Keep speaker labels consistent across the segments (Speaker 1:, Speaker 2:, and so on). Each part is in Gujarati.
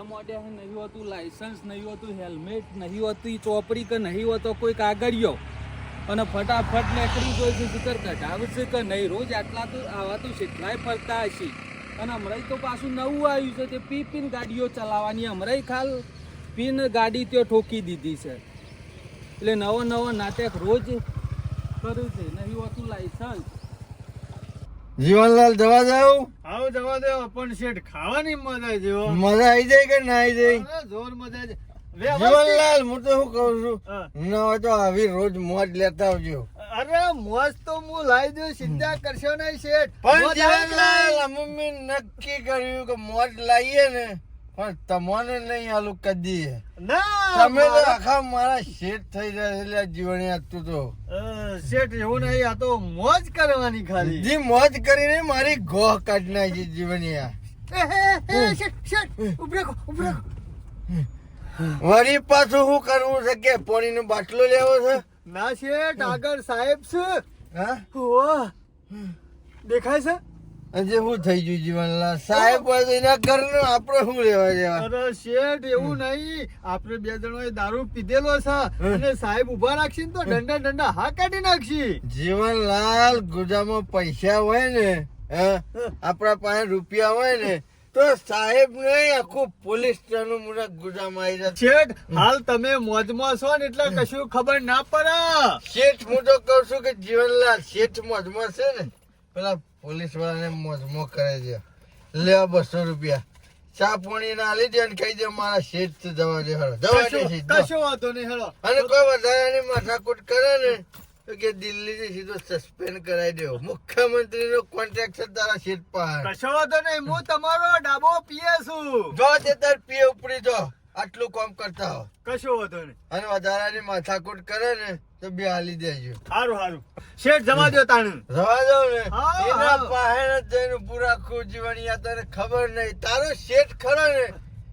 Speaker 1: ધંધા મોઢે નહીં હોતું લાયસન્સ નહીં હોતું હેલ્મેટ નહીં હોતી ચોપડી કે નહીં હોતો કોઈ કાગળિયો. અને ફટાફટ નીકળી ગયો છે જીકર કઢાવશે કે નહીં? રોજ આટલા તો આવા તો કેટલાય ફરતા હશે. અને હમણાં તો પાછું નવું આવ્યું છે, તે પી પીન ગાડીઓ ચલાવવાની. હમણાં ખાલ પીન ગાડી ત્યાં ઠોકી દીધી છે. એટલે નવો નવો નાટક રોજ કર્યું છે. નહીં હોતું લાયસન્સ
Speaker 2: જીવનલાલ જવા જાવ
Speaker 3: આવો જવા દે પણ શેઠ ખાવાની મજા જેવો
Speaker 2: મજા આવી જાય કે ના આવી જાય?
Speaker 3: જોર મજા
Speaker 2: જીવનલાલ હું તો શું કહું છું? ના હોય તો આવી રોજ મોજ લેતા આવજો.
Speaker 3: અરે મોજ તો હું લાવી દઉં ચિંતા કરશો નહીં શેઠ.
Speaker 2: પણ જીવનલાલ મમ્મી નક્કી કર્યું કે મોજ લાવીએ ને. પણ તમને નહીં આલું કદી.
Speaker 3: ના
Speaker 2: તમે તો આખા મારા શેઠ થઈ રહ્યા છે એટલે જીવણી તું. તો
Speaker 3: શેઠ એવું નહીં આ તો મોજ કરવાની ખાલી.
Speaker 2: જી મોજ કરીને મારી ગોહ કાઢી નાખી
Speaker 3: જીવનિયા
Speaker 2: વળી પાછું શું કરવું છે કે પાણીનો બાટલો લેવો છે?
Speaker 3: ના શેઠ આગળ સાહેબ છે.
Speaker 2: હા.
Speaker 3: દેખાય છે?
Speaker 2: હજી શું થઈ ગયું જીવનલાલ? સાહેબ હોય એના ઘરનું આપણે શું લેવા દેવા?
Speaker 3: અરે શેઠ એવું નહીં. આપણે બે જણોએ દારૂ પીધેલો છે. અને સાહેબ ઊભા રાખશે ને તો ડંડા ડંડા હા કાઢી નાખશી.
Speaker 2: જીવનલાલ ગુજામાં પૈસા હોય ને હે, આપણા પાસે રૂપિયા હોય ને તો સાહેબ ને આખું પોલીસ સ્ટેશન મુરા ગુજામાં આવી જશે.
Speaker 3: શેઠ હાલ તમે મોજમાં છો ને એટલે કશું ખબર ના પડે.
Speaker 2: શેઠ હું તો કઉ છું કે જીવનલાલ શેઠ મોજમાં છે ને પેલા પોલીસ વાળાને મોજમો કરે છે. લે બસો રૂપિયા. ચા પાણી ના આલી દે કહી દે મારા શેઠ જવા દે હળો જવા દે
Speaker 3: કશો વાંધો નહીં હેડો.
Speaker 2: અને કોઈ વધારાની માથાકૂટ કરે ને તો કે દિલ્હી સીધો સસ્પેન્ડ કરાવી દેવો. મુખ્યમંત્રી નો કોન્ટ્રાક્ટ તારા શેઠ પાસે.
Speaker 3: કશો વાંધો નહીં હું તમારો ડાબો પીએ છું.
Speaker 2: જો તે તાર પીએ ઉપડી જો. આટલું કામ કરતા હો.
Speaker 3: કશો વાંધો નહીં.
Speaker 2: અને વધારાની માથાકૂટ કરે ને તો બે હાલી દેજો.
Speaker 3: સારું સારું શેઠ જમા દો તાણું.
Speaker 2: રવા દો ને. એના પાહેર જઈને પૂરા ખું જીવણી તને ખબર નહીં. તારો શેઠ ખરો ને.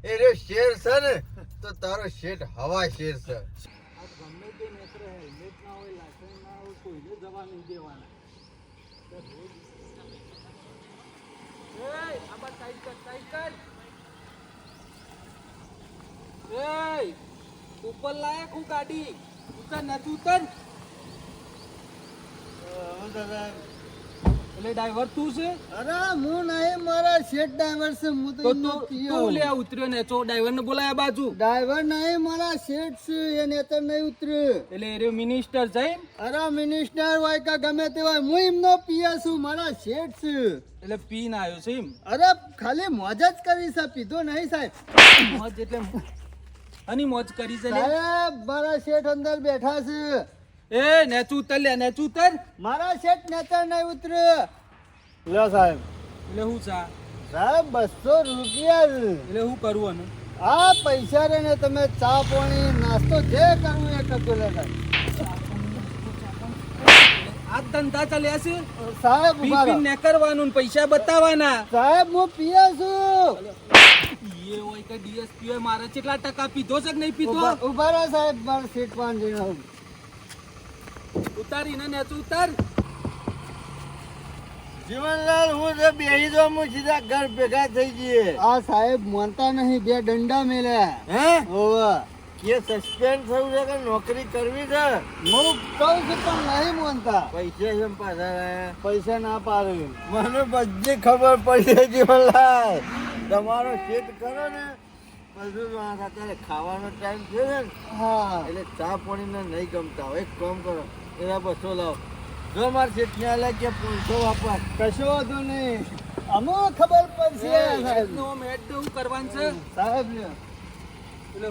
Speaker 2: એ રે શેર છે ને તો તારો શેઠ હવા શેર છે
Speaker 1: આ ગમે તે નેત્ર હેલ્મેટ ના હોય લાયસન્સ ના હોય કોઈને જવા નહીં દેવાના તો રોજ- એય, આ બાર સાઈડ કર, સાઈડ કર. એય, ઉપર લાયક હું ગાડી ઉતર નથી ઉતર એટલે ડ્રાઈવર તું છે?
Speaker 3: અરે હું નહીં મારા શેઠ ડ્રાઈવર છે. હું તો
Speaker 1: તો તું લે ઉતર્યો ને ચો ડ્રાઈવર ને બોલાયા બાજુ.
Speaker 3: ડ્રાઈવર નહીં મારા શેઠ છે એ નેતર નહીં ઉતર્યો.
Speaker 1: એટલે એ મિનિસ્ટર છે
Speaker 3: અરે મિનિસ્ટર હોય કે ગમે તે હોય હું એમનો પીએ છું મારા શેઠ છે.
Speaker 1: એટલે પીન આવ્યો છે એમ?
Speaker 3: અરે ખાલી મોજ જ કરી છે પીધો નહીં સાહેબ.
Speaker 1: મોજ એટલે આની મોજ કરી છે.
Speaker 3: સાહેબ મારા શેઠ અંદર બેઠા છે.
Speaker 1: એ નેચ ઉતર લે નેચ ઉતર.
Speaker 3: મારા શેઠ નેતર નહીં ઉતર. લે સાહેબ.
Speaker 1: એટલે હું સા?
Speaker 3: સાહેબ બસો રૂપિયા.
Speaker 1: એટલે હું કરું
Speaker 3: આ પૈસા રે ને તમે ચા પાણી નાસ્તો જે કરવું એ કરજો લે
Speaker 1: આ ધંધા ચાલ્યા છે?
Speaker 3: સાહેબ
Speaker 1: પી ને કરવાનું પૈસા બતાવવાના
Speaker 3: સાહેબ હું પીએ છું.
Speaker 1: એ હોય કે ડીએસપી હોય મારે કેટલા ટકા પીધો છે કે નહીં પીધો?
Speaker 3: ઉભા- ઊભા રહો સાહેબ મારે સીટ પાન જઈને
Speaker 1: ઉતારીને નેચું ઉતાર.
Speaker 2: જીવનલાલ હું તો બેહી દો હું સીધા ઘર ભેગા થઈ જઈએ.
Speaker 3: આ સાહેબ માનતા નહીં બે દંડા મેલ્યા
Speaker 2: હે?
Speaker 3: હોવે.
Speaker 2: કે સસ્પેન્ડ થયું છે કે નોકરી કરવી છે?
Speaker 3: હું કહું છું પણ નહીં માનતા
Speaker 2: પૈસા પાછા
Speaker 3: પૈસા ના પાડે.
Speaker 2: મને બધી ખબર પડી છે જીવનલાલ. તમારો શેઠ કરો ને બધું અત્યારે ખાવાનો ટાઈમ છે ને.
Speaker 3: હા.
Speaker 2: એટલે ચા પાણીને નહીં ગમતા હોય. એક કામ કરો એના બસો લાવો. જો મારા શેઠને આલે કે પાંચસો વાપર.
Speaker 3: કશો વાંધો નહીં. અમો ખબર પડશે.
Speaker 1: નો મેટ તો હું કરવાનું છે.
Speaker 3: સાહેબ લ્યો.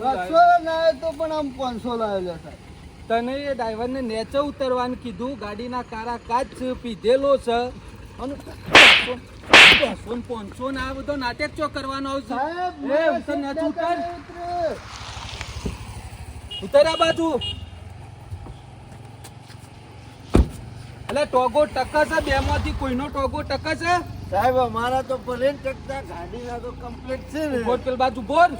Speaker 3: બસો ના તો પણ આમ પાંચસો લાવેલો સાહેબ.
Speaker 1: તને એ ડ્રાઈવર ને નેચે ઉતરવાનું કીધું. ગાડીના કારા કાચ પીધેલો છે. અને બસો ને પાંચસો ને આ બધો નાટક ચો કરવાનો આવશે?
Speaker 3: સાહેબ
Speaker 1: એ,
Speaker 3: મારા
Speaker 1: ઉતર ઉતર.
Speaker 3: નેતર નહીં ઉતર્યું.
Speaker 1: ઉતર. આ બાજુ. એટલે ટોગો ટકા છે? બે માંથી કોઈનો ટોગો ટકા છે?
Speaker 2: સાહેબ અમારા તો ભલે ને ટકતા ગાડીના તો કમ્પ્લીટ છે ને.
Speaker 1: બોલ પેલ બાજુ બોલ.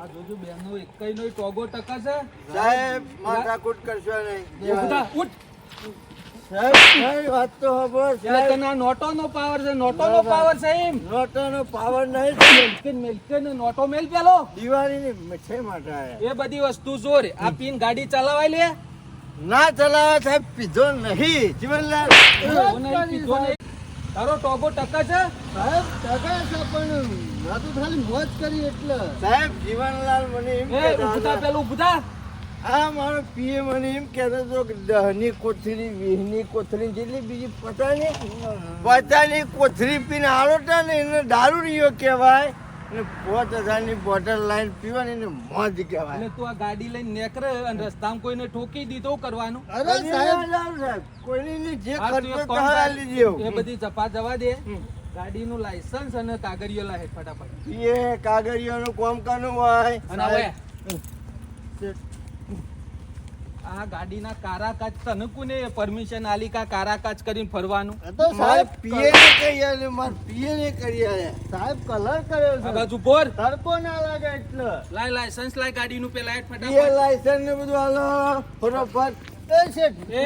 Speaker 1: આ જોજો બેનો એકઈ નો ટોગો ટકા છે.
Speaker 2: સાહેબ માથાકૂટ કરશો નહીં.
Speaker 1: ઉઠ. ને નોટો મેલ પેલો.
Speaker 2: દિવાળીની મીઠાઈ માટે આયા.
Speaker 1: એ બધી વસ્તુ જોર. આ પીન ગાડી ચલાવાય લે.
Speaker 2: ના ચલાવે સાહેબ પીધો નહીં જીવનલાલ.
Speaker 1: તારો ટકા છે?
Speaker 3: સાહેબ ટકા છે પણ ના તો ખાલી મોજ કરી એટલે.
Speaker 2: સાહેબ જીવનલાલ મને એમ.
Speaker 1: પેલું ઉભતા
Speaker 2: આ મારો પીએ મને એમ કહેતો હતો કે દહની કોથળી વીસની કોથળી જેટલી બીજી પચાસની પચાસની કોથળી પીને આલોટા ને એને દારૂ રહ્યો કહેવાય. અને પાંચ હજારની બોટલ લાઈન પીવાની એને મોજ કહેવાય.
Speaker 1: અને તું આ ગાડી લઈને નેકરે અને રસ્તામાં કોઈને ઠોકી દીધો કરવાનું?
Speaker 3: અરે સાહેબ
Speaker 2: સાહેબ. કોઈની જે ખર્ચો કરાવી
Speaker 1: કર.
Speaker 2: લીધી
Speaker 1: એ બધી જપા જવા દે. ગાડીનું લાયસન્સ અને કાગળિયો લાહે ફટાફટ.
Speaker 2: એ કાગળિયોનું કોમ કાનું હોય.
Speaker 1: અને હવે? આ ગાડીના કારાકાચ તને કોને પરમિશન આલી કા કારાકાચ કરીને ફરવાનું?
Speaker 3: તો સાહેબ
Speaker 2: પીએ ને કહી આલે માર પીએ ને કરી આલે
Speaker 3: સાહેબ કલર કર્યો છે.
Speaker 1: બાજુ બોર
Speaker 3: તડકો ના લાગે એટલે.
Speaker 1: લાય લાયસન્સ લાય ગાડીનું પેલા હેઠ ફટાફટ.
Speaker 2: એ લાયસન્સ ને બધું આલો ફટાફટ.
Speaker 3: એ શેઠ
Speaker 1: એ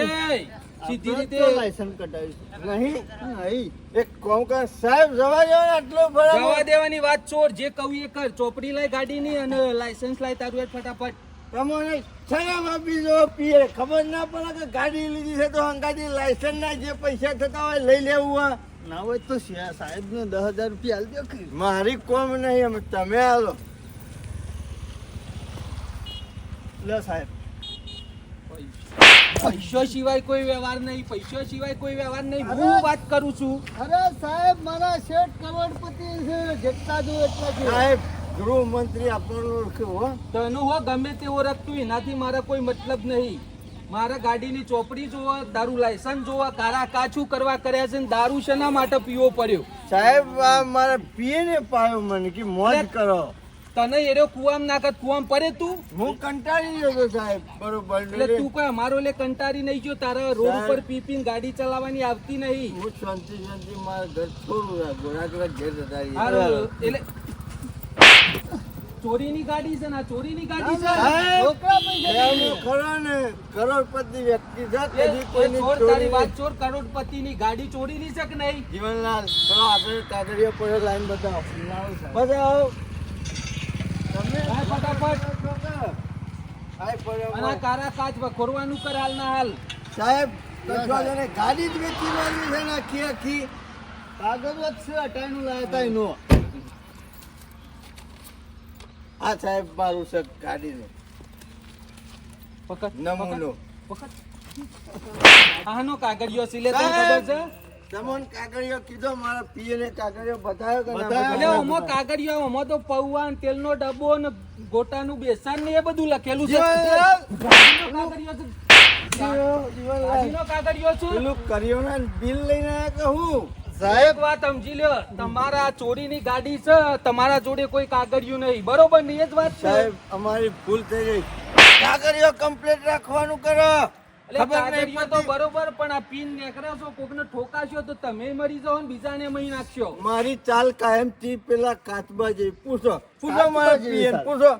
Speaker 1: સીધી રીતે.
Speaker 3: લાયસન્સ કઢાવીશું
Speaker 2: નહીં
Speaker 3: નહીં.
Speaker 2: એક કોમ કર સાહેબ જવા દો આટલો આટલો
Speaker 1: જવા દેવાની વાત છોડ. જે કહું એ કર. ચોપડી લાય ગાડીની અને લાયસન્સ લાય તારું હેઠ ફટાફટ.
Speaker 2: તમને શરમ આપી દો પીએ. ખબર ના પડે કે ગાડી લીધી છે તો અંગાજી લાયસન્સ ના જે પૈસા થતા હોય લઈ લેવું હોય.
Speaker 3: ના હોય તો સાહેબ ને દસ હજાર રૂપિયા આલજો કે.
Speaker 2: મારી કોમ નહીં અમે તમે હાલો.
Speaker 3: લે સાહેબ.
Speaker 1: પૈસો સિવાય કોઈ વ્યવહાર નહીં પૈસો સિવાય કોઈ વ્યવહાર નહીં. હું વાત કરું છું.
Speaker 3: અરે સાહેબ મારા શેઠ કરોડપતિ છે. જેટલા જો એટલા
Speaker 2: સાહેબ ગૃહમંત્રી આપણને ઓળખ્યો હો.
Speaker 1: તનું હો ગમે તે ઓળખતું એનાથી મારા કોઈ મતલબ નહીં. મારા ગાડીની ચોપડી જોવા દારૂ લાયસન્સ જોવા કારા કાછું કરવા કર્યા છે ને દારૂ શેના માટે પીવો પડ્યો?
Speaker 2: સાહેબ આ મારા પીએ ને પાયો મને કે મોજ કરો.
Speaker 1: તને એરો કુવામ નાખત કુવામ પડે તું?
Speaker 2: હું કંટાળી ગયો સાહેબ બરોબર.
Speaker 1: એટલે તું કોઈ અમારો લે કંટાળી નહીં ગયો? તારા રોડ ઉપર પીપીન ગાડી ચલાવવાની આવતી નહીં.
Speaker 2: હું શાંતિ શાંતિ મારા ઘર છોડું રાખો રાખવા ઘેર જતા
Speaker 1: એટલે ચોરીની ગાડી છે ને આ ચોરીની ગાડી છે?
Speaker 2: ખરો ને કરોડપતિ વ્યક્તિ છે કોઈની
Speaker 1: ચોર તારી વાત ચોર કરોડપતિની ગાડી ચોરીની છે કે નહીં?
Speaker 2: જીવનલાલ ચલો આપણે કાગળિયો પડ્યો લાઈન બતાવો. બતાવો. તમે
Speaker 1: ફટાફટ. અને કારા કાચ ખોરવાનું કર હાલ ના હાલ.
Speaker 2: સાહેબ ગાડી જ વેચી મારી છે ને આખી આખી.
Speaker 3: કાગળ જ છે અટાણું લાયા તા એનો.
Speaker 2: આ સાહેબ મારું છે ગાડીનું
Speaker 1: પકડ
Speaker 2: નમૂનો.
Speaker 1: આનો કાગળિયો સિલે તને ખબર છે?
Speaker 2: તમને કાગળિયો કીધો મારા પીએ ને કાગળિયો બતાવ્યો કે ના
Speaker 1: એટલે ઓમો કાગળિયો ઓમો તો પૌવા ને તેલનો ડબ્બો ને ગોટાનું બેસન ને એ બધું લખેલું છે! કાગળિયો છે. કાગળિયો છે.
Speaker 2: પેલું બિલ લઈને આવ્યા કે હું?
Speaker 1: સાહેબ. વાત સમજી લ્યો તમારા ચોરીની ગાડી છે તમારા જોડે કોઈ કાગળિયું નહીં. બરોબરની એ જ વાત છે?
Speaker 2: સાહેબ અમારી ભૂલ થઈ ગઈ. કાગળિયો કમ્પ્લીટ રાખવાનું કરો. ખબર નહીં
Speaker 1: તો બરોબર પણ આ પિન નીકળ્યો કોકને ઠોકાશો તો તમે મરી જાઓ ને બીજાને મહી નાખશો.
Speaker 2: મારી ચાલ કાયમથી પેલા કાચબા જેવી પૂછો પૂછો મારા પીએન પૂછો.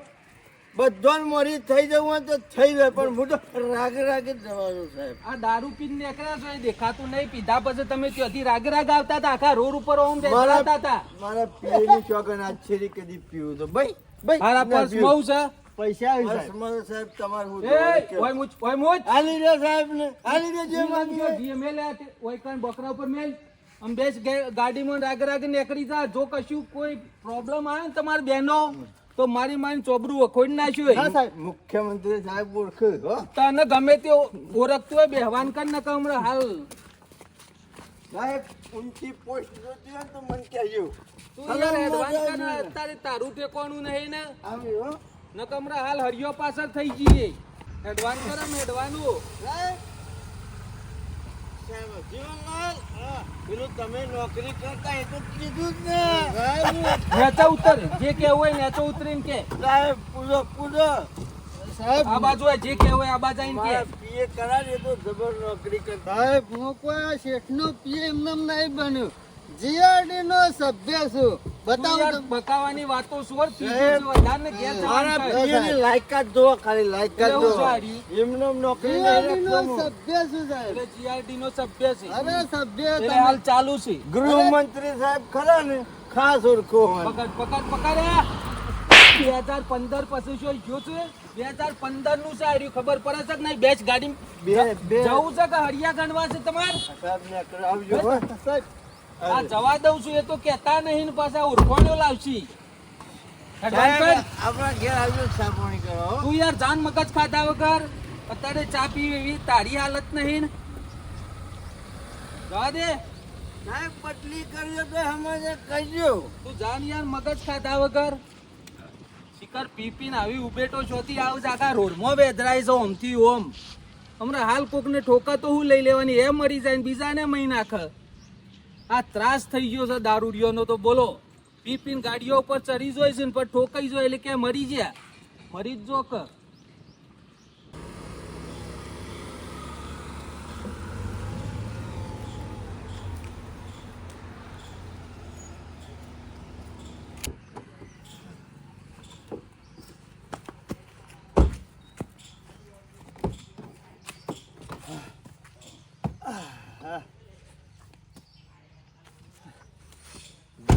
Speaker 2: બધો મોરી થઈ જવું હોય તો થઈ જાય પણ હું તો રાગ રાગે જ જવાનું સાહેબ.
Speaker 1: આ દારૂ પીને નીકળ્યા છો એ દેખાતું નહીં. પીધા પછી તમે ત્યાંથી રાગ રાગ આવતા હતા આખા રોડ ઉપર ઓમ બેસતા હતા.
Speaker 2: મારા પીએની ચોકન આજ છેરી કદી પીવું તો. ભાઈ ભાઈ
Speaker 1: મારા પર્સ
Speaker 2: પીવું.
Speaker 1: છે?
Speaker 3: પૈસા આવી સાહેબ
Speaker 2: સાહેબ તમારે હું
Speaker 1: એ ઓય મુચ ઓય મુચ
Speaker 2: આલી દે સાહેબ ને આલી દે જે માંગ્યો
Speaker 1: જે મેલે ઓય કાન બકરા ઉપર મેલ. આમ બેસ ગાડીમાં રાગ રાગ નીકળી જા. જો કશું કોઈ પ્રોબ્લેમ આવે ને તમારી બહેનો તો મારી મારી ચોબરું વખોડી નાખ્યું
Speaker 3: હા. સાહેબ
Speaker 2: મુખ્યમંત્રી સાહેબ ઓળખે
Speaker 1: તને ગમે તે ઓળખતું હોય બેહવાન કર ને હમણાં હાલ.
Speaker 2: સાહેબ ઊંચી પોસ્ટ જોતી હોય તો મન કહેજો.
Speaker 1: અત્યારે તારું ઠેકોણું નહીં ને.
Speaker 2: આવ્યો
Speaker 1: ન કમરા હાલ હરિયો પાછળ થઈ જઈએ. એડવાન્સ કરે આમ એડવાનું.
Speaker 2: સાહેબ સાહેબ ને
Speaker 3: હું કોઈ શેઠ શેઠનો પીએ એમને એમ નહીં બન્યો. જીઆરડી નો સભ્ય છું. બતાવો
Speaker 4: બકાવાની વાતો છોડ, પીધું
Speaker 2: સાહેબ,
Speaker 4: છે વધારે ને
Speaker 2: મારા
Speaker 4: થાય.
Speaker 2: લાયકાત જુઓ ખાલી લાયકાત
Speaker 4: એટલે હું
Speaker 2: જુઓ.
Speaker 4: સારી?
Speaker 2: એમને એમ નોકરી નહીં
Speaker 3: GRD નો
Speaker 2: રાખતો હું.
Speaker 3: સભ્ય છું સાહેબ.
Speaker 4: એટલે GRD નો સભ્ય છે.
Speaker 3: અરે સભ્ય
Speaker 4: એટલે હાલ ચાલુ છે.
Speaker 2: ગૃહમંત્રી સાહેબ ખરા ને? ખાસ ઓળખો
Speaker 4: પકડ પકડ પકડ. બે હજાર પંદર પછી શું ગયો છે બે હજાર પંદરનું છે આર્યું ખબર પડે છે કે નહીં? બેચ ગાડી જવું છે કે હરિયા ગણવા છે તમારે?
Speaker 2: સાહેબ ને
Speaker 3: સાહેબ,
Speaker 4: આ જવા દઉં છું એ તો કેતા નહીં ને પાછા ઓળખોણ્યો લાવશી.
Speaker 2: આપણા ઘેર આવજો ચા પાણી કરવા
Speaker 4: તું યાર જાન મગજ ખાધા વગર અત્યારે ચા પીવી એવી તારી હાલત નહીં જવા દે.
Speaker 2: સાહેબ પટલી કરજો તો હમણાં કહેજો
Speaker 4: તું જાન યાર મગજ ખાધા વગર. શિખર પી પીને આવી ઉભેટો છોથી આવ આખા રોડમાં બેદરાય છે ઓમથી ઓમ. હમણાં હાલ કોકને ઠોકા તો હું લઈ લેવાની એ મરી જાય ને બીજાને મહી નાખે. આ ત્રાસ થઈ ગયો છે દારૂડિયોનો તો બોલો. પી પીને ગાડીઓ ઉપર ચડી જોઈ છે પણ ઠોકાઈ જોઈ એટલે ક્યાં મરી ગયા. મરી જ જો કે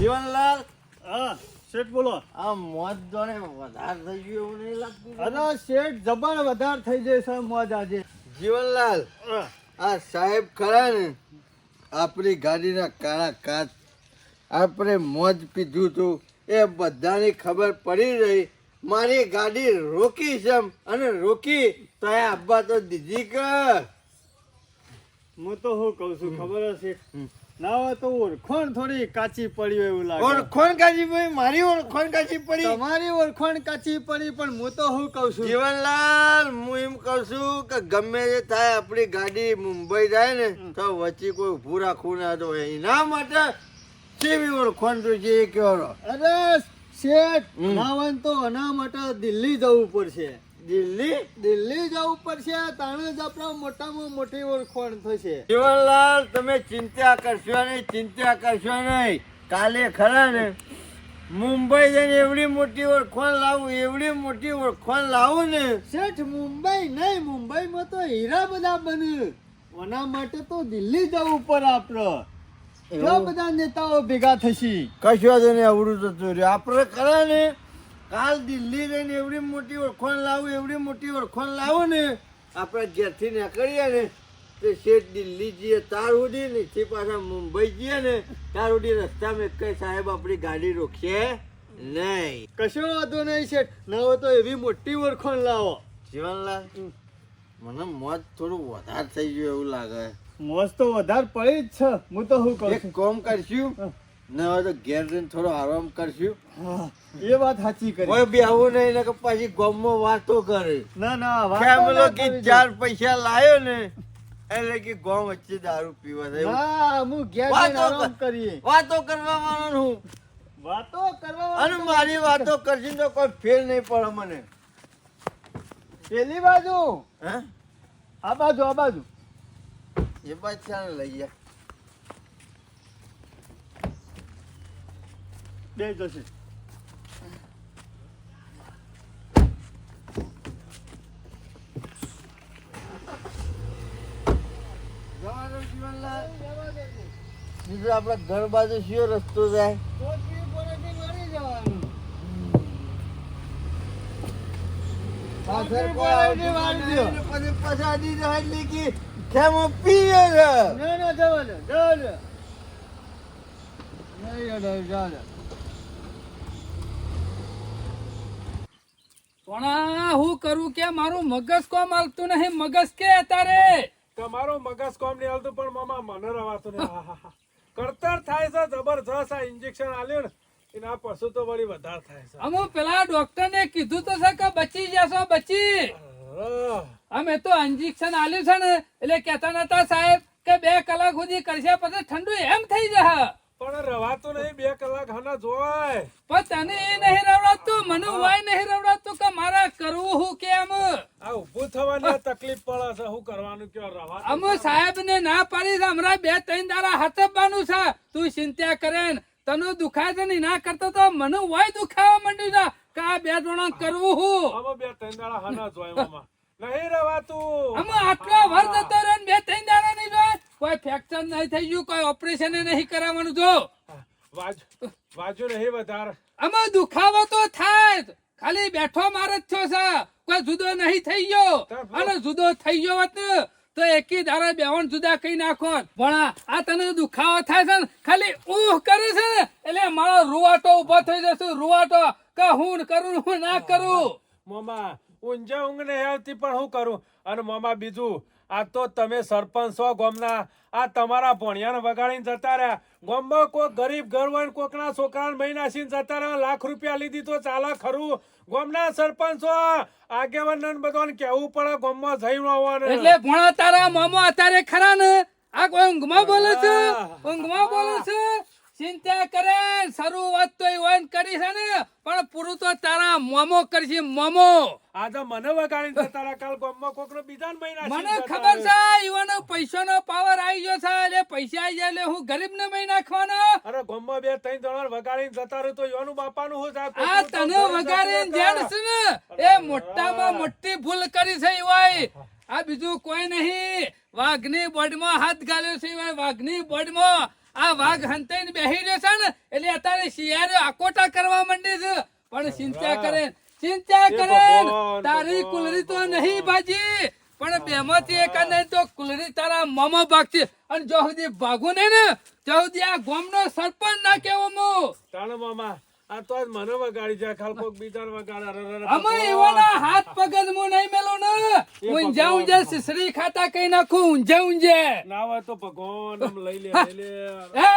Speaker 2: જીવનલાલ?
Speaker 3: હા શેઠ બોલો.
Speaker 2: આ મોજ જોને વધાર થઈ ગયું એવું નહીં લાગતું
Speaker 3: અરે શેઠ જબર વધાર થઈ જશે મોજ આજે.
Speaker 2: જીવનલાલ આ સાહેબ ખરા ને? આપણી ગાડીના કાળા કાચ આપણે મોજ પીધું તું. એ બધાની ખબર પડી રહી. મારી ગાડી રોકી છે. અને રોકી તો એ તો દીધી કર.
Speaker 3: હું તો શું કહું છું ખબર હશે. ના તો ઓળખોણ થોડી કાચી પડી હોય એવું લાગે.
Speaker 2: ઓળખોણ કાચી પડી? મારી ઓળખોણ કાચી પડી?
Speaker 3: તમારી ઓળખોણ કાચી પડી પણ હું તો શું કહું છું?
Speaker 2: જીવનલાલ હું એમ કહું છું કે ગમે તે થાય આપણી ગાડી મુંબઈ જાય ને તો વચ્ચે કોઈ ઊભું રાખવું ના તો એના માટે કેવી ઓળખોણ છે કહેવાનો
Speaker 3: અરે શેઠ
Speaker 2: હમ.
Speaker 3: ના હોય ને તો એના માટે દિલ્હી જવું પડશે.
Speaker 2: દિલ્હી?
Speaker 3: દિલ્હી જવું પડશે તાણે જ આપણા મોટામાં મોટી ઓળખોણ થશે.
Speaker 2: જીવનલાલ તમે ચિંતા કરશો નહીં ચિંતા કરશો નહીં. કાલે ખરા ને? મુંબઈ જઈને એવડી મોટી ઓળખોણ લાવું એવડી મોટી ઓળખોણ લાવું ને?
Speaker 3: શેઠ મુંબઈ નહીં મુંબઈમાં તો હીરા બધા બને. એના માટે તો દિલ્હી જવું પડે આપણે. એટલા બધા નેતાઓ ભેગા થશે.
Speaker 2: કશું અવડું થતું રહ્યું આપણે ખરા ને? કાલ દિલ્હી જઈને એવડી મોટી ઓળખોણ લાવું એવડી મોટી ઓળખોણ લાવું ને આપણે ઘેરથી નીકળીએ ને તે શેઠ દિલ્હી જઈએ તાર સુધી નીચે પાછા મુંબઈ જઈએ ને તાર સુધી રસ્તામાં એક સાહેબ આપણી ગાડી રોકશે નહીં.
Speaker 3: કશો વાંધો નહીં શેઠ ના હોય તો એવી મોટી ઓળખોણ લાવો.
Speaker 2: જીવનલાલ મને મોત થોડું વધારે થઈ ગયું એવું લાગે.
Speaker 3: મોજ તો વધારે પડી જ છે હું તો શું કહું
Speaker 2: કોમ કરશું. ન હોય તો ઘેર જઈને થોડો આરામ કરશું.
Speaker 3: એ વાત સાચી કરી.
Speaker 2: કોઈ બી આવું નહીં ને પછી ગમો વાતો કરે.
Speaker 3: ના ના
Speaker 2: કેમલો કે ચાર પૈસા લાયો ને એટલે કે ગોમ વચ્ચે દારૂ પીવા. થાય
Speaker 3: ના હું ઘેર જઈને આરામ કરીએ.
Speaker 2: વાતો કરવા વાળો હું.
Speaker 3: વાતો કરવા
Speaker 2: અને મારી વાતો કરશે તો કોઈ ફેર નહીં પડે મને.
Speaker 3: પેલી બાજુ?
Speaker 2: હે?
Speaker 3: આ બાજુ આ બાજુ.
Speaker 2: એ પાછા લઈ ગયા
Speaker 3: બે જશે
Speaker 2: બીજું આપણા ઘર બાજુ શિયો રસ્તો જાય. પછી પછાડી જાય એટલે કે ખેમો પીએ છે.
Speaker 3: ના ના જવા દે જવા દે નહીં જવા દે.
Speaker 4: પણ હું કરું કે મારું મગજ કોમ હાલતું નહીં મગજ કે અત્યારે
Speaker 5: તમારો મગજ કોમ નહીં હાલતું પણ મામા મને રવાતું નહીં. કરતર થાય છે જબરજસ્ત આ ઇન્જેક્શન આલ્યું ને એના પશુ તો વળી વધારે થાય છે.
Speaker 4: અમે પેલા ડોક્ટર ને કીધું તો છે કે બચી જશો બચી. અમે તો ઇન્જેક્શન આલ્યું છે ને એટલે કેતા નતા સાહેબ કે બે કલાક સુધી કરશે પછી ઠંડુ એમ થઈ જશે.
Speaker 5: પણ રવાતો નહીં બે કલાક હના જોય
Speaker 4: પણ તને એ નહીં રવડાવતું મને વાય નહીં રવડાવતું કે મારે કરવું હું કેમ?
Speaker 5: આ ઊભું થવાની તકલીફ પડે છે હું કરવાનું કયો? રવા.
Speaker 4: અમે સાહેબ ને ના પાડી છે હમણાં બે ત્રણ દાડા હતપવાનું છે. તું ચિંતા કરે તને દુખાય છે ને ના કરતો તો મને વાય દુખાવા માંડ્યું છે કે આ બે જણા કરવું હું?
Speaker 5: અમે બે ત્રણ દાડા હના જોય મામા નહીં રવાતું.
Speaker 4: અમે આટલો વર જતો રહ્યો બે ત્રણ દાડા કોઈ ફ્રેક્ચર નહીં થઈ ગયું કોઈ ઓપરેશન નહીં કરાવવાનું જો.
Speaker 5: વાજુ નહીં વધારે.
Speaker 4: આમાં દુખાવો તો થાય ખાલી બેઠો માર જ થયો છે. કોઈ જુદો નહીં થઈ ગયો. અને જુદો થઈ ગયો હોત ને તો એકી દાડા બેવણ જુદા કઈ નાખો ભણા આ તને દુખાવો થાય છે ને ખાલી ઉહ કરે છે ને એટલે મારો રૂવાટો ઊભો થઈ જશે. રૂવાટો કે હું કરું હું ના કરું.
Speaker 5: મોમા ઊંઝે ઊંઘ નહીં આવતી પણ હું કરું? અને મોમા બીજું આ તો તમે સરપંચ છો ગોમના. આ તમારા ભણિયાને વગાડીને જતા રહ્યા. ગોમમાં કોઈ ગરીબ ઘર હોય ને કોકના છોકરાને મહી નાસીને જતા રહ્યા. લાખ રૂપિયા લીધી તો ચાલે ખરું. ગોમના સરપંચ છો. આગેવાન બધાને કેવું પડે ગોમમાં જઈ આવવાનું.
Speaker 4: એટલે ભણા તારા મામો અત્યારે ખરા ને? આ કોઈ ઊંઘમાં બોલે છે? ઊંઘમાં બોલે છે? ચિંતા કરે શરૂઆત તો એ કરી છે ને પણ પૂરું તો તારા મોમો કરશે મોમો.
Speaker 5: આ તો મને વગાડી રહ્યા કાલ ગામમાં કોકનો મહી
Speaker 4: મને ખબર. છે ઈવાનો પૈસાનો પાવર આવી ગયો છે એટલે પૈસા આવી જાય એટલે હું ગરીબ ને મહી નાખવાનો.
Speaker 5: અરે ગામમાં બે ત્રણ જણા વગાડીને જતા રહ્યું તો યોનું બાપાનું હું થાય?
Speaker 4: આ તને વગાડીને
Speaker 5: જતા
Speaker 4: છે ને એ મોટામાં મોટી ભૂલ કરી છે ઈવાય. આ બીજું કોઈ નહીં. વાઘની બોર્ડમાં હાથ ગાલ્યો છે વાઘની બોડીમાં. આ વાઘ હંતાઈને બેહી રહ્યો છે ને એટલે અત્યારે શિયાળો આકોટા કરવા માંડી છે. પણ ચિંતા કરે ચિંતા કરે. તારી કુલરી તો નહીં બાજી પણ બેમાંથી એક નહીં તો કુલરી તારા મામા ભાગશે. અને જો સુધી ભાગું નહીં ને ત્યાં સુધી આ ગામનો સરપંચ ના કેવો મો.
Speaker 5: તાણે મામા. આ તો આજ મને વગાડી જાય ખાલ કોક બીજાને વગાડે.
Speaker 4: અમે એવાના હાથ પગજ જ હું નહીં મેલો ને. ઊંઝા જે સિસરી ખાતા કઈ નાખું ઊંઝે ઊંઝે
Speaker 5: ના હોય તો ભગવાન આમ લઈ લે લઈ લે.
Speaker 4: એ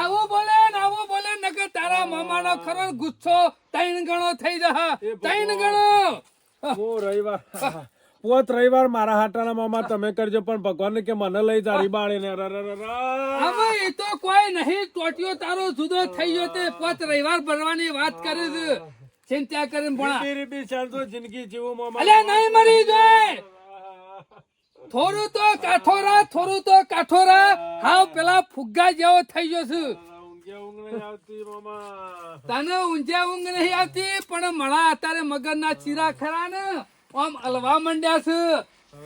Speaker 4: આવો બોલે ને આવો બોલે ને કે તારા મામાનો ખરો ગુસ્સો ત્રણ ગણો થઈ
Speaker 5: એ ભગવાન.
Speaker 4: ગણો.
Speaker 5: હું રવિવાર પોત રવિવાર મારા હાટાના મામા તમે કરજો પણ ભગવાન કે મને લઈ જા રીબાળી ને
Speaker 4: એ તો કોઈ નહીં. ટોટિયો તારો જુદો થઈ ગયો તે પોત રવિવાર ભરવાની વાત કરે છે. ચિંતા કરે ભણા
Speaker 5: રીબી જિંદગી જીવું મામા.
Speaker 4: અલે નહીં મરી જાય. થોડું તો કાઠોરા થોડું તો કાઠોરા. હાવ પેલા ફુગ્ગા જેવો થઈ ગયો છું. તને ઊંઝા ઊંઘ નહીં આવતી પણ મળા અત્યારે મગજના ચીરા ખરા ને. આમ હલવા માંડ્યા છે.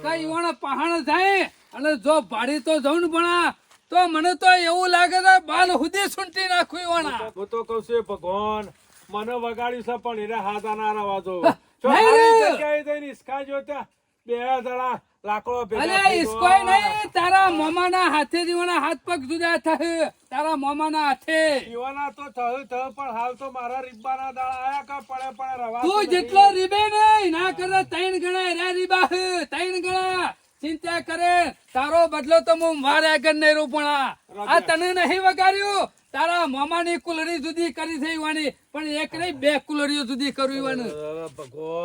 Speaker 4: કઈ વણ પહાણ જાય અને જો ભાડી તો જવું ને ભણા તો મને તો એવું લાગે છે બાલ હુદી સુંટી નાખું વણા
Speaker 5: હું તો કઉ છું ભગવાન મને વગાડ્યું છે પણ એને હાથ ના રવાજો
Speaker 4: જો.
Speaker 5: જગ્યાએ જઈને જો ત્યાં. બે જણા લાકડો ભેગા
Speaker 4: અલે
Speaker 5: થઈ
Speaker 4: ઈસ્કોય
Speaker 5: ગયો.
Speaker 4: નહીં તારા મોમાના હાથે જીવાના હાથ પગ જુદા થાય તારા મોમાના હાથે.
Speaker 5: પીવાના તો થયું થયું પણ હાલ તો મારા રીબ્બાના દાડા આયા કા પડે પડે રવા
Speaker 4: તું જેટલો રીબે નહીં ના કરે ત્રણ ગણા એરા રીબા હે, ત્રણ ગણા ચિંતા કરે. તારો બદલો તો હું મારે આગળ નહીં રૂપણા આ તને નહીં વગાડ્યું. તારા મામાની કુલરી જુદી કરી થઈ વાની પણ એક નહીં બે કુલરીઓ જુદી કરવી વાની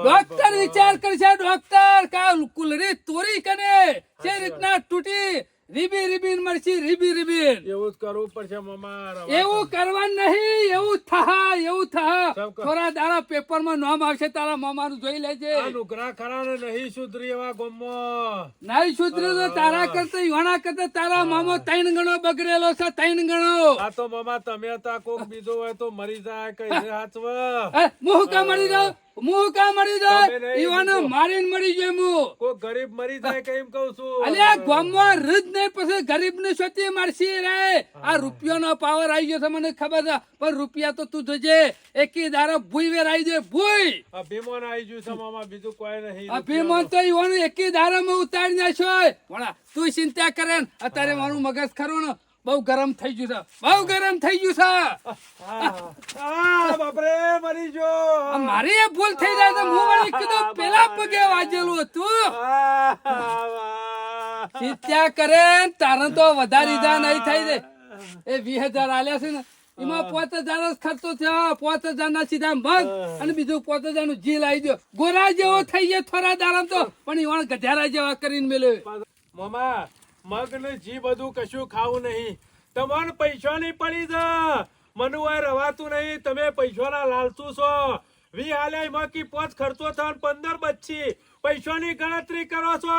Speaker 4: ડોક્ટર વિચાર કરશે ડોક્ટર કા કુલરી તોરી કને? જે રીતના તૂટી રીબી રીબીન મળશે રીબી રીબીન.
Speaker 5: એવું જ કરવું પડશે મામા
Speaker 4: એવું કરવા નહીં એવું થા એવું થા. થોડા દાડા પેપરમાં નામ આવશે તારા મામાનું જોઈ લેજે.
Speaker 5: નુકરા ખરા ને નહીં સુધરી એવા ગમો.
Speaker 4: નહીં સુધર્યું તો તારા કરતા યુવાના કરતા તારા મામો ત્રણ ગણો બગડેલો છે ત્રણ ગણો.
Speaker 5: આ તો મામા તમે હતા કોક બીજો હોય તો મરી જાય કઈ
Speaker 4: એ, કા મરી જાવ મું કા મરી
Speaker 5: તમે
Speaker 4: ઈવાનો મારીને મરી જાય મું.
Speaker 5: કોક ગરીબ મરી જાય કઈ એમ છું?
Speaker 4: અલ્યા ગામમાં રજ નહીં પછી ગરીબ ને સોતી મારશી રે. આ રૂપિયાનો પાવર આવી ગયો છે મને ખબર છે. પણ રૂપિયા તો તું જોજે. એકી દારા ભૂઈ વેર આવી જાય ભૂઈ.
Speaker 5: અભિમાન આવી ગયું છે મામા બીજું કોઈ નહીં.
Speaker 4: અભિમાન તો ઈવાનું એકી દારામાં ઉતારી નાખ્યો. વણા તું ચિંતા કરે અત્યારે મારું મગજ ખરું ને. બહુ ગરમ થઈ ગયું છે. બહુ ગરમ થઈ ગયું છે.
Speaker 5: બાપરે મરી જો.
Speaker 4: મારી એ ભૂલ થઈ જાય તો હું વળી કીધું પેલા પગે વાજેલું હતું. ચિત્યા કરે તારે તો વધારે ઈજા નહીં થઈ જાય. એ વીસ હજાર આલ્યા છે ને એમાં પાંચ હજાર જ ખર્ચો થયો. પાંચ હજાર ના સીધા મગ અને બીજું પાંચ હજારનું જીલ આવી ગયો. ગોરા જેવો થઈ ગયો થોડા દાડા તો પણ એવા ગધેરા જેવા કરીને મેલ્યો.
Speaker 5: મામા મગ ને જી બધું કશું ખાવું નહીં. તમારે પૈસા નહીં પડી જા મને હોય રવાતું નહીં. તમે પૈસાના લાલતું છો. વી હાલે એમાં કી પોચ ખર્ચો થાય ને પંદર બચી પૈસાની ગણતરી કરો છો.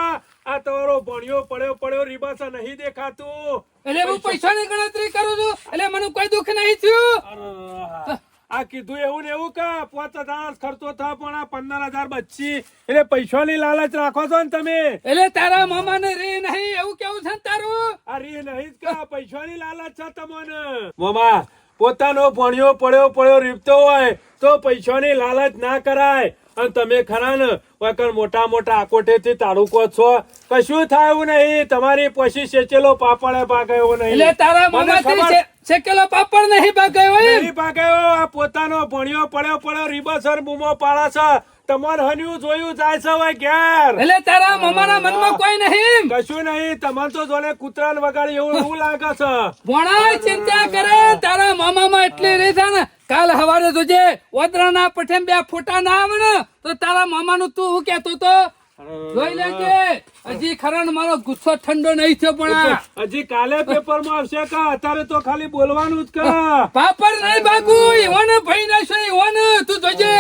Speaker 5: આ તમારો ભણ્યો પડ્યો પડ્યો રીબાસ નહીં દેખાતું.
Speaker 4: એટલે હું પૈસાની ગણતરી કરું છું. એટલે મને કોઈ દુઃખ નહીં થયું.
Speaker 5: આ કીધું એવું ને એવું કે પાંચ હજાર ખર્ચો થાય પણ આ પંદર હજાર બચી. એટલે પૈસાની લાલચ રાખો છો ને તમે.
Speaker 4: એટલે તારા મામાને રે નહીં એવું કેવું છે તારું?
Speaker 5: આ રી નહીં જ કે પૈસાની લાલચ છે તમને. મામા પોતાનો ભણ્યો પડ્યો પડ્યો રીપતો હોય તો પૈસાની લાલચ ના કરાય. અને તમે ખરા ને વગર મોટા મોટા આકોટેથી તાળુકો છો. કશું થાય એવું નહીં. તમારી પછી સેચેલો પાપડે ભાગે એવું નહીં.
Speaker 4: એટલે તારા
Speaker 5: મને
Speaker 4: શેકેલો પાપડ નહીં એમ.
Speaker 5: નહીં પાક્યો. આ પોતાનો ભણ્યો પડ્યો પડ્યો રીબસર બૂમો પાડે છે. તમાર હન્યું જોયું જાય છે હવે ઘેર.
Speaker 4: એટલે તારા મામાના મનમાં કોઈ નહીં
Speaker 5: કશું નહીં. તમારે તો જોને કૂતરાને વગાડી એવું એવું લાગે છે.
Speaker 4: ભણા ચિંતા કરે. તારા મામામાં એટલી રહી છે ને કાલ હવારે જોજે ઓદરાના પઠેમ બે ફોટા ના આવે ને તો તારા મામાનું તું હું કેતો તો? જોઈ લેજે! હજી ખરણ મારો ગુસ્સો ઠંડો નહીં થયો પણ
Speaker 5: હજી કાલે પેપરમાં આવશે કા અત્યારે તો ખાલી બોલવાનું જ કા.
Speaker 4: પાપડ નહીં બાગુ ઈવન ભાઈ ના છે ઈવન તું જોજે.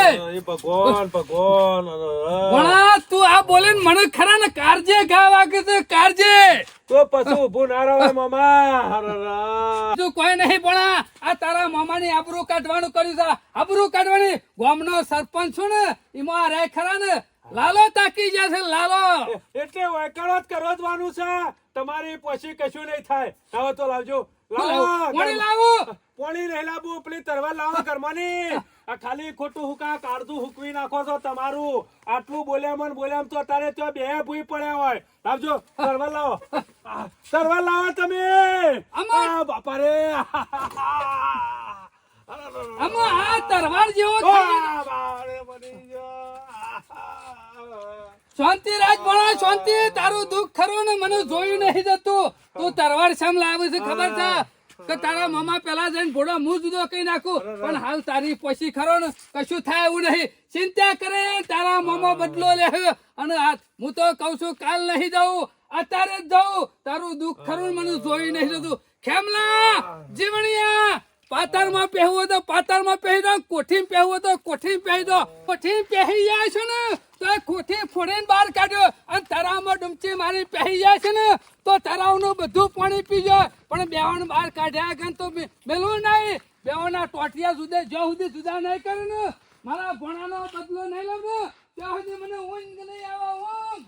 Speaker 5: ભગવાન ભગવાન
Speaker 4: ભણા તું આ બોલે મને ખરા ને કારજે ગા વાગે છે કારજે.
Speaker 5: તો પછી ઉભું ના રહો મામા.
Speaker 4: તું કોઈ નહીં ભણા. આ તારા મામાની આબરૂ કાઢવાનું કર્યું છે. આબરૂ કાઢવાની ગામનો સરપંચ છું ને એમાં રે ખરા ને. લાલો તાકી જશે લાલો.
Speaker 5: એટલે વૈકણો જ કરવાનું છે. તમારી પછી કશું નહીં થાય. હવે તો લાવજો. લાવો
Speaker 4: કોણી લાવું?
Speaker 5: પોણી નહીં લાવવું પેલી તરવાર લાવો ઘરમાંની. આ ખાલી ખોટું હુકા કાળજું હુકવી નાખો છો તમારું. આટલું બોલ્યા મન બોલ્યા તો તારે તો બે ભૂઈ પડ્યા હોય. લાવજો તરવાર લાવો. તરવાર લાવો તમે. બાપા રે
Speaker 4: આ તરવાર જેવો. શાંતિ રાજ ભણા શાંતિ. તારું દુઃખ ખરું ને મને જોયું નહીં જતું. તું તરવાર શામ લાવે છે ખબર છે? કે તારા મામા પેલા જઈને ઘોડો મું જુદો કઈ નાખું. પણ હાલ તારી પછી ખરો ને કશું થાય એવું નહીં. ચિંતા કરે તારા મામા બદલો લે અને હું તો કઉ છું કાલ નહીં જાઉં અત્યારે જ જાઉં. તારું દુઃખ ખરું મને જોયું નહીં જતું. ખેમલા જીવણિયા પાતરમાં પહેવું તો પાતરમાં પહેરી દો કોઠી પહેવું તો કોઠી પહેરી દો. કોઠી પહેરી જાય છે ને, તો એ કોઠી ફોડીને બહાર કાઢ્યો અને તરાવમાં ડુમચી મારી પહેરી જાય છે ને, તો તરાવનું બધું પાણી પી જાય પણ બેવાનું બહાર કાઢ્યા કે તો મેલવું નહીં. બેવાના ટોટિયા સુધી જ્યાં સુધી જુદા નહીં કરે ને, મારા ભણાનો બદલો નહીં લઉં ત્યાં સુધી મને ઊંઘ નહીં આવે, ઊંઘ.